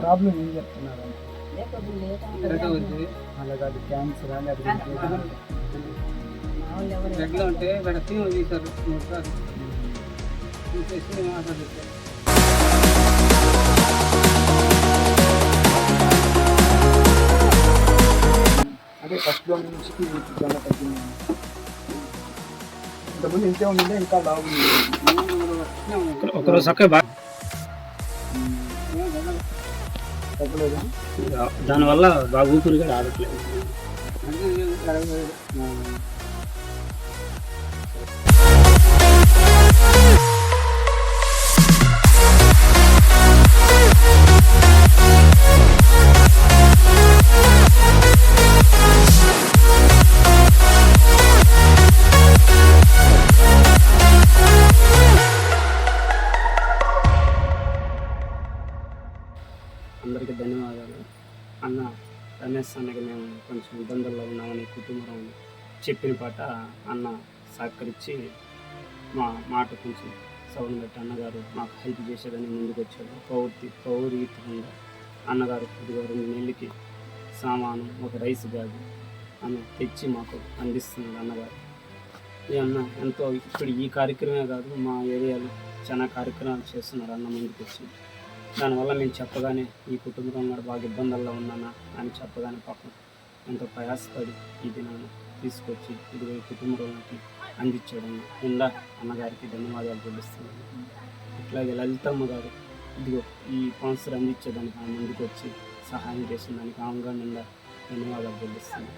Problem ఏం చెప్తున్నారు? అలా కాదు క్యాన్సర్ అని అది రెడ్లో ఉంటే ఇక్కడ తీమ తీశారు తీసేసి మాట్లాడుతారు అదే ఫస్ట్లో నుంచి చాలా తగ్గింది. ఇంతకుముందు ఇంతే ఉండిందే ఇంకా బాగుంది. ఒకరోజు తగ్గలేదా దానివల్ల బాగా ఊపిరి కూడా ఆడట్లేదు. అందరికీ ధన్యవాదాలు. అన్న రమేష్ అన్నకి మేము కొంచెం ఇబ్బందుల్లో ఉన్నామని కుటుంబం చెప్పిన పాట అన్న సహకరించి మా మాట కొంచెం సౌండ్ పెట్టి అన్నగారు మాకు హెల్ప్ చేసేదని ముందుకు వచ్చాడు పౌర్తి పౌరీతంగా అన్నగారు కొద్దిగా రెండు నెలలకి సామాను ఒక రైస్ బ్యాగ్ అన్న తెచ్చి మాకు అందిస్తున్నాడు అన్నగారు. ఈ అన్న ఎంతో ఇప్పుడు ఈ కార్యక్రమే కాదు మా ఏరియాలో చాలా కార్యక్రమాలు చేస్తున్నారు అన్న ముందుకు వచ్చి దానివల్ల నేను చెప్పగానే ఈ కుటుంబం కూడా బాగా ఇబ్బందుల్లో ఉన్నానా అని చెప్పగానే పాపం ఎంతో ప్రయాసపడి ఈ దినాన్ని తీసుకొచ్చి ఇదిగో ఈ కుటుంబంలోకి అందించడం ఉందా? అన్నగారికి ధన్యవాదాలు తెలుస్తున్నాను. ఇట్లాగే లలితమ్మ గారు ఇదిగో ఈ స్పాన్సర్ అందించేదానికి ఆమె ముందుకు వచ్చి సహాయం చేసిన దానికి ఆమెగా నిండా ధన్యవాదాలు తెలుస్తున్నాను.